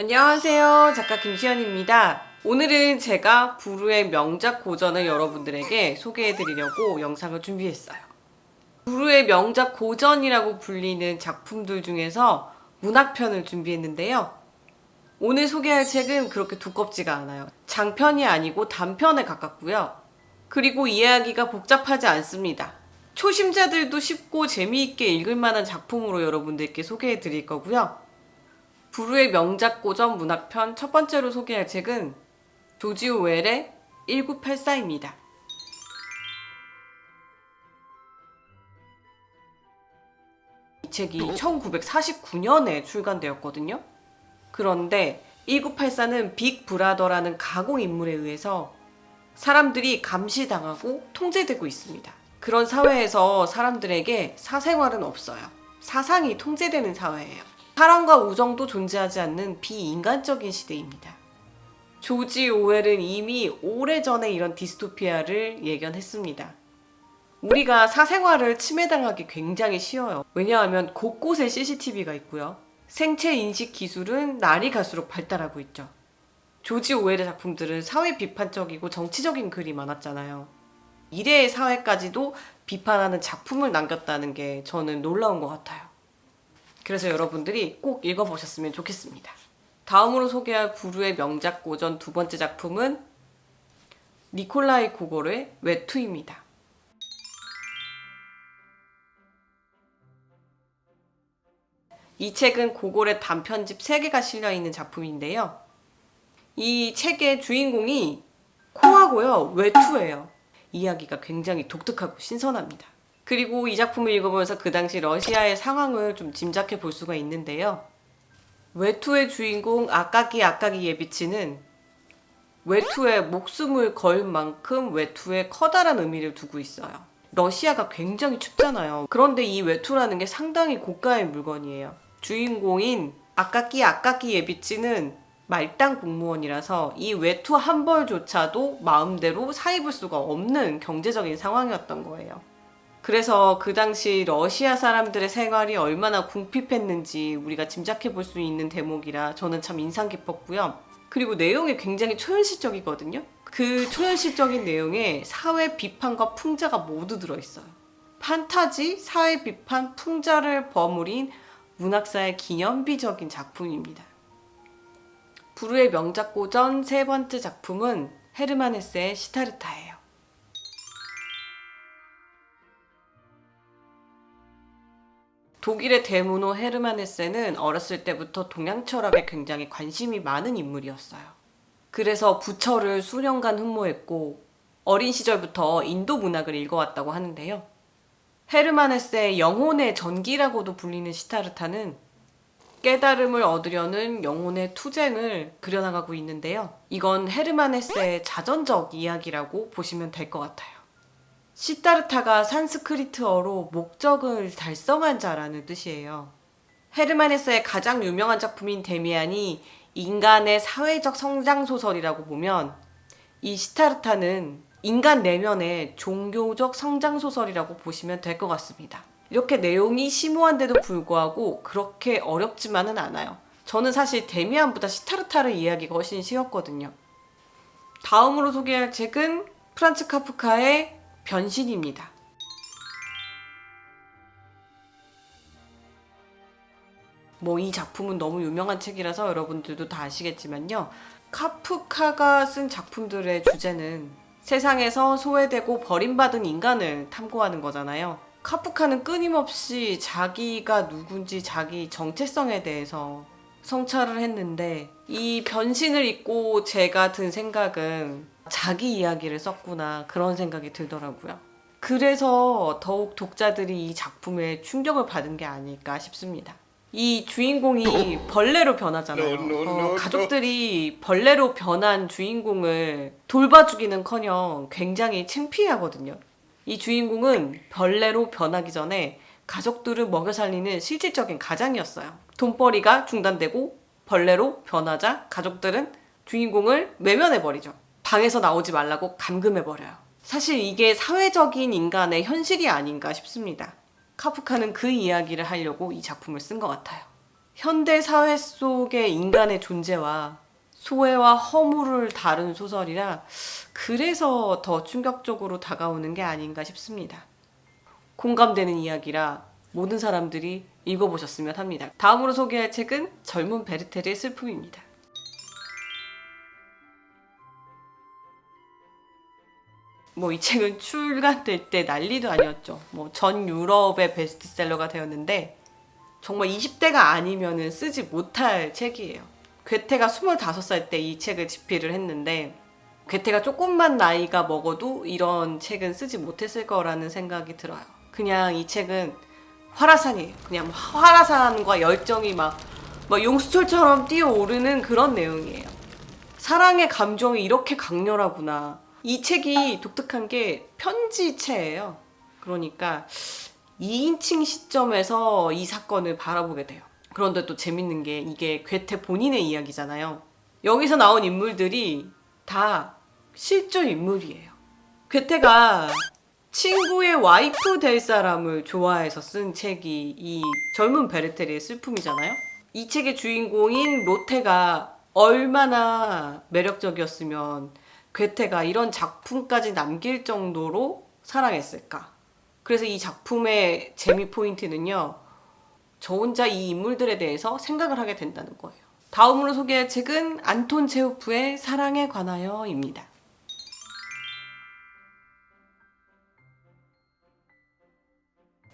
안녕하세요. 작가 김시연입니다. 오늘은 제가 부르의 명작 고전을 여러분들에게 소개해 드리려고 영상을 준비했어요. 부르의 명작 고전이라고 불리는 작품들 중에서 문학편을 준비했는데요. 오늘 소개할 책은 그렇게 두껍지가 않아요. 장편이 아니고 단편에 가깝고요. 그리고 이야기가 복잡하지 않습니다. 초심자들도 쉽고 재미있게 읽을 만한 작품으로 여러분들께 소개해 드릴 거고요. 부르의 명작 고전 문학편 첫 번째로 소개할 책은 조지 오웰의 1984입니다. 이 책이 1949년에 출간되었거든요. 그런데 1984는 빅 브라더라는 가공 인물에 의해서 사람들이 감시당하고 통제되고 있습니다. 그런 사회에서 사람들에게 사생활은 없어요. 사상이 통제되는 사회예요. 사랑과 우정도 존재하지 않는 비인간적인 시대입니다. 조지 오웰은 이미 오래전에 이런 디스토피아를 예견했습니다. 우리가 사생활을 침해당하기 굉장히 쉬워요. 왜냐하면 곳곳에 CCTV가 있고요. 생체 인식 기술은 날이 갈수록 발달하고 있죠. 조지 오웰의 작품들은 사회 비판적이고 정치적인 글이 많았잖아요. 미래의 사회까지도 비판하는 작품을 남겼다는 게 저는 놀라운 것 같아요. 그래서 여러분들이 꼭 읽어보셨으면 좋겠습니다. 다음으로 소개할 부르의 명작 고전 두 번째 작품은 니콜라이 고고르의 외투입니다. 이 책은 고골의 단편집 3개가 실려 있는 작품인데요. 이 책의 주인공이 코하고요, 외투예요. 이야기가 굉장히 독특하고 신선합니다. 그리고 이 작품을 읽어보면서 그 당시 러시아의 상황을 좀 짐작해 볼 수가 있는데요. 외투의 주인공 아까기 아까기 예비치는 외투에 목숨을 걸 만큼 외투에 커다란 의미를 두고 있어요. 러시아가 굉장히 춥잖아요. 그런데 이 외투라는 게 상당히 고가의 물건이에요. 주인공인 아까기 아까기 예비치는 말단 공무원이라서 이 외투 한 벌조차도 마음대로 사 입을 수가 없는 경제적인 상황이었던 거예요. 그래서 그 당시 러시아 사람들의 생활이 얼마나 궁핍했는지 우리가 짐작해 볼 수 있는 대목이라 저는 참 인상 깊었고요. 그리고 내용이 굉장히 초현실적이거든요. 그 초현실적인 내용에 사회 비판과 풍자가 모두 들어있어요. 판타지, 사회 비판, 풍자를 버무린 문학사의 기념비적인 작품입니다. 부르의 명작 고전 세 번째 작품은 헤르만 헤세의 시타르타예요. 독일의 대문호 헤르만 헤세는 어렸을 때부터 동양 철학에 굉장히 관심이 많은 인물이었어요. 그래서 부처를 수년간 흠모했고 어린 시절부터 인도 문학을 읽어왔다고 하는데요. 헤르만 헤세의 영혼의 전기라고도 불리는 시타르타는 깨달음을 얻으려는 영혼의 투쟁을 그려나가고 있는데요. 이건 헤르만 헤세의 자전적 이야기라고 보시면 될 것 같아요. 시타르타가 산스크리트어로 목적을 달성한 자라는 뜻이에요. 헤르만 헤세의 가장 유명한 작품인 데미안이 인간의 사회적 성장 소설이라고 보면 이 시타르타는 인간 내면의 종교적 성장 소설이라고 보시면 될 것 같습니다. 이렇게 내용이 심오한데도 불구하고 그렇게 어렵지만은 않아요. 저는 사실 데미안보다 시타르타르 이야기가 훨씬 쉬웠거든요. 다음으로 소개할 책은 프란츠 카프카의 변신입니다. 뭐 이 작품은 너무 유명한 책이라서 여러분들도 다 아시겠지만요. 카프카가 쓴 작품들의 주제는 세상에서 소외되고 버림받은 인간을 탐구하는 거잖아요. 카프카는 끊임없이 자기가 누군지 자기 정체성에 대해서 성찰을 했는데 이 변신을 읽고 제가 든 생각은 자기 이야기를 썼구나 그런 생각이 들더라고요. 그래서 더욱 독자들이 이 작품에 충격을 받은 게 아닐까 싶습니다. 이 주인공이 벌레로 변하잖아요. No, no, no, 어, no. 가족들이 벌레로 변한 주인공을 돌봐주기는 커녕 굉장히 창피하거든요. 이 주인공은 벌레로 변하기 전에 가족들을 먹여 살리는 실질적인 가장이었어요. 돈벌이가 중단되고 벌레로 변하자 가족들은 주인공을 외면해버리죠. 방에서 나오지 말라고 감금해버려요. 사실 이게 사회적인 인간의 현실이 아닌가 싶습니다. 카프카는 그 이야기를 하려고 이 작품을 쓴 것 같아요. 현대 사회 속의 인간의 존재와 소외와 허물을 다룬 소설이라 그래서 더 충격적으로 다가오는 게 아닌가 싶습니다. 공감되는 이야기라 모든 사람들이 읽어보셨으면 합니다. 다음으로 소개할 책은 젊은 베르테르의 슬픔입니다. 뭐 이 책은 출간될 때 난리도 아니었죠. 뭐 전 유럽의 베스트셀러가 되었는데 정말 20대가 아니면은 쓰지 못할 책이에요. 괴테가 25살 때 이 책을 집필을 했는데 괴테가 조금만 나이가 먹어도 이런 책은 쓰지 못했을 거라는 생각이 들어요. 그냥 이 책은 화라산이에요. 그냥 화라산과 열정이 막, 막 용수철처럼 뛰어오르는 그런 내용이에요. 사랑의 감정이 이렇게 강렬하구나. 이 책이 독특한 게 편지체예요. 그러니까 2인칭 시점에서 이 사건을 바라보게 돼요. 그런데 또 재밌는 게 이게 괴테 본인의 이야기잖아요. 여기서 나온 인물들이 다 실존 인물이에요. 괴테가 친구의 와이프 될 사람을 좋아해서 쓴 책이 이 젊은 베르테르의 슬픔이잖아요. 이 책의 주인공인 로테가 얼마나 매력적이었으면 괴테가 이런 작품까지 남길 정도로 사랑했을까? 그래서 이 작품의 재미 포인트는요. 저 혼자 이 인물들에 대해서 생각을 하게 된다는 거예요. 다음으로 소개할 책은 안톤 체호프의 사랑에 관하여입니다.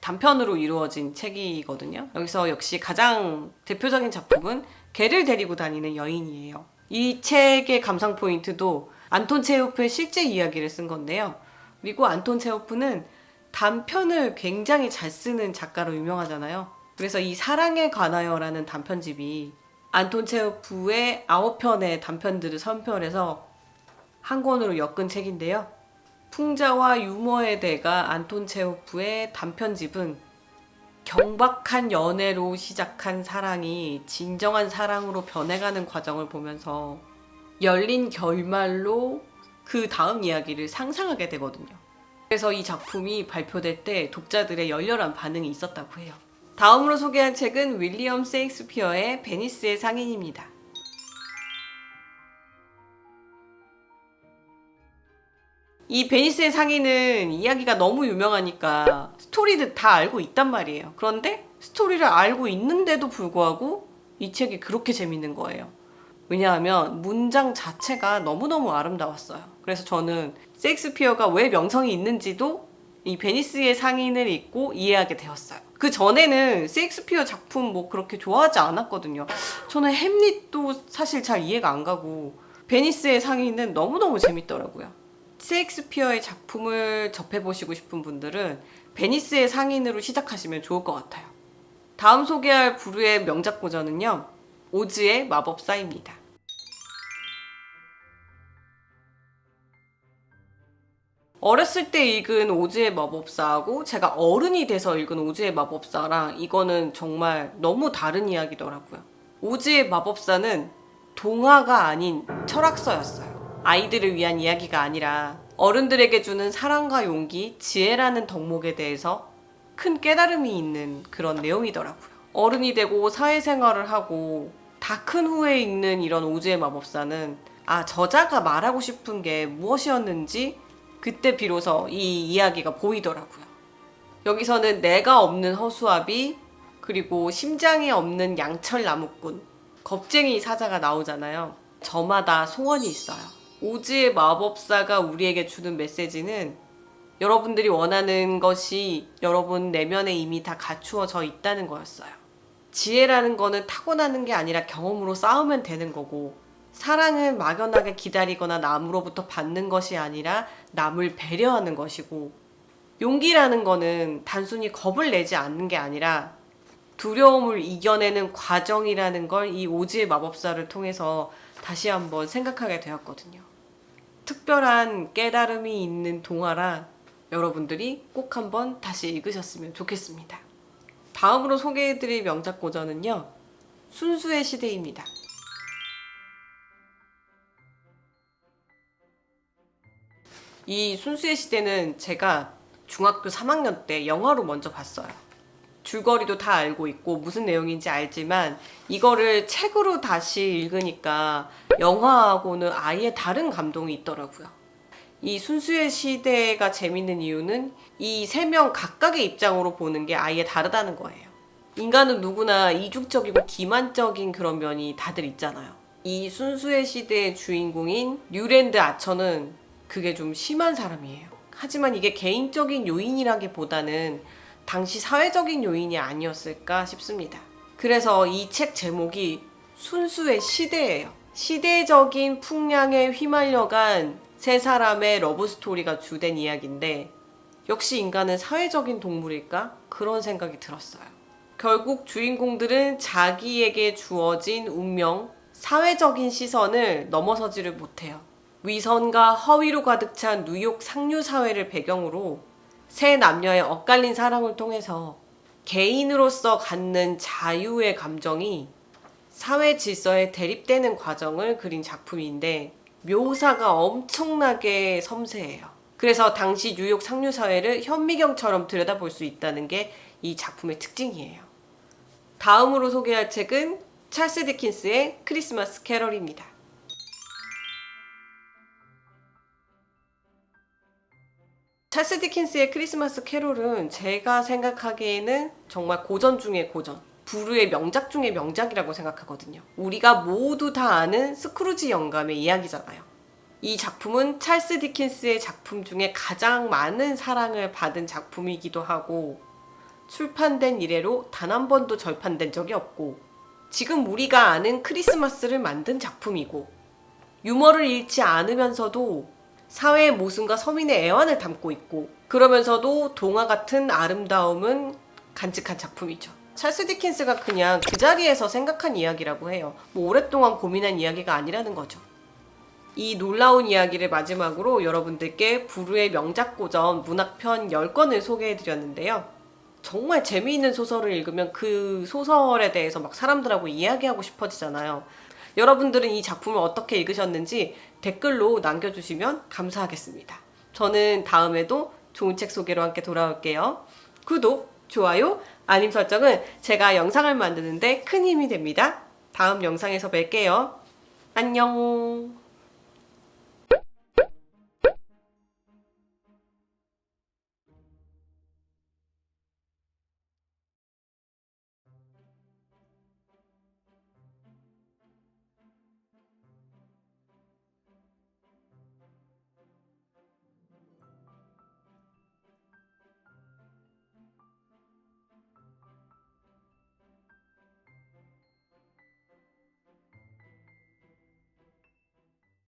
단편으로 이루어진 책이거든요. 여기서 역시 가장 대표적인 작품은 개를 데리고 다니는 여인이에요. 이 책의 감상 포인트도 안톤 체호프의 실제 이야기를 쓴 건데요. 그리고 안톤 체호프는 단편을 굉장히 잘 쓰는 작가로 유명하잖아요. 그래서 이 사랑에 관하여라는 단편집이 안톤 체호프의 아홉 편의 단편들을 선별해서 한 권으로 엮은 책인데요. 풍자와 유머의 대가 안톤 체호프의 단편집은 경박한 연애로 시작한 사랑이 진정한 사랑으로 변해가는 과정을 보면서 열린 결말로 그 다음 이야기를 상상하게 되거든요. 그래서 이 작품이 발표될 때 독자들의 열렬한 반응이 있었다고 해요. 다음으로 소개한 책은 윌리엄 세익스피어의 베니스의 상인입니다. 이 베니스의 상인은 이야기가 너무 유명하니까 스토리를 다 알고 있단 말이에요. 그런데 스토리를 알고 있는데도 불구하고 이 책이 그렇게 재밌는 거예요. 왜냐하면 문장 자체가 너무너무 아름다웠어요. 그래서 저는 셰익스피어가 왜 명성이 있는지도 이 베니스의 상인을 읽고 이해하게 되었어요. 그 전에는 셰익스피어 작품 뭐 그렇게 좋아하지 않았거든요. 저는 햄릿도 사실 잘 이해가 안 가고 베니스의 상인은 너무너무 재밌더라고요. 셰익스피어의 작품을 접해보시고 싶은 분들은 베니스의 상인으로 시작하시면 좋을 것 같아요. 다음 소개할 부르의 명작 고전은요. 오즈의 마법사입니다. 어렸을 때 읽은 오즈의 마법사하고 제가 어른이 돼서 읽은 오즈의 마법사랑 이거는 정말 너무 다른 이야기더라고요. 오즈의 마법사는 동화가 아닌 철학서였어요. 아이들을 위한 이야기가 아니라 어른들에게 주는 사랑과 용기, 지혜라는 덕목에 대해서 큰 깨달음이 있는 그런 내용이더라고요. 어른이 되고 사회생활을 하고 다 큰 후에 읽는 이런 오즈의 마법사는 아, 저자가 말하고 싶은 게 무엇이었는지 그때 비로소 이 이야기가 보이더라고요. 여기서는 내가 없는 허수아비, 그리고 심장이 없는 양철 나무꾼, 겁쟁이 사자가 나오잖아요. 저마다 소원이 있어요. 오즈의 마법사가 우리에게 주는 메시지는 여러분들이 원하는 것이 여러분 내면에 이미 다 갖추어져 있다는 거였어요. 지혜라는 거는 타고나는 게 아니라 경험으로 쌓으면 되는 거고, 사랑은 막연하게 기다리거나 남으로부터 받는 것이 아니라 남을 배려하는 것이고, 용기라는 거는 단순히 겁을 내지 않는 게 아니라 두려움을 이겨내는 과정이라는 걸 이 오지의 마법사를 통해서 다시 한번 생각하게 되었거든요. 특별한 깨달음이 있는 동화라 여러분들이 꼭 한번 다시 읽으셨으면 좋겠습니다. 다음으로 소개해드릴 명작 고전은요. 순수의 시대입니다. 이 순수의 시대는 제가 중학교 3학년 때 영화로 먼저 봤어요. 줄거리도 다 알고 있고 무슨 내용인지 알지만 이거를 책으로 다시 읽으니까 영화하고는 아예 다른 감동이 있더라고요. 이 순수의 시대가 재밌는 이유는 이 세 명 각각의 입장으로 보는 게 아예 다르다는 거예요. 인간은 누구나 이중적이고 기만적인 그런 면이 다들 있잖아요. 이 순수의 시대의 주인공인 뉴랜드 아처는 그게 좀 심한 사람이에요. 하지만 이게 개인적인 요인이라기보다는 당시 사회적인 요인이 아니었을까 싶습니다. 그래서 이 책 제목이 순수의 시대예요. 시대적인 풍량에 휘말려간 세 사람의 러브 스토리가 주된 이야기인데 역시 인간은 사회적인 동물일까? 그런 생각이 들었어요. 결국 주인공들은 자기에게 주어진 운명, 사회적인 시선을 넘어서지를 못해요. 위선과 허위로 가득 찬 뉴욕 상류 사회를 배경으로 세 남녀의 엇갈린 사랑을 통해서 개인으로서 갖는 자유의 감정이 사회 질서에 대립되는 과정을 그린 작품인데 묘사가 엄청나게 섬세해요. 그래서 당시 뉴욕 상류 사회를 현미경처럼 들여다볼 수 있다는 게 이 작품의 특징이에요. 다음으로 소개할 책은 찰스 디킨스의 크리스마스 캐럴입니다. 찰스 디킨스의 크리스마스 캐롤은 제가 생각하기에는 정말 고전 중의 고전. 부르의 명작 중의 명작이라고 생각하거든요. 우리가 모두 다 아는 스크루지 영감의 이야기잖아요. 이 작품은 찰스 디킨스의 작품 중에 가장 많은 사랑을 받은 작품이기도 하고 출판된 이래로 단 한 번도 절판된 적이 없고 지금 우리가 아는 크리스마스를 만든 작품이고 유머를 잃지 않으면서도 사회의 모순과 서민의 애환을 담고 있고 그러면서도 동화 같은 아름다움은 간직한 작품이죠. 찰스 디킨스가 그냥 그 자리에서 생각한 이야기라고 해요. 뭐 오랫동안 고민한 이야기가 아니라는 거죠. 이 놀라운 이야기를 마지막으로 여러분들께 부르의 명작 고전 문학편 10권을 소개해 드렸는데요. 정말 재미있는 소설을 읽으면 그 소설에 대해서 막 사람들하고 이야기하고 싶어지잖아요. 여러분들은 이 작품을 어떻게 읽으셨는지 댓글로 남겨주시면 감사하겠습니다. 저는 다음에도 좋은 책 소개로 함께 돌아올게요. 구독, 좋아요, 알림 설정은 제가 영상을 만드는데 큰 힘이 됩니다. 다음 영상에서 뵐게요. 안녕.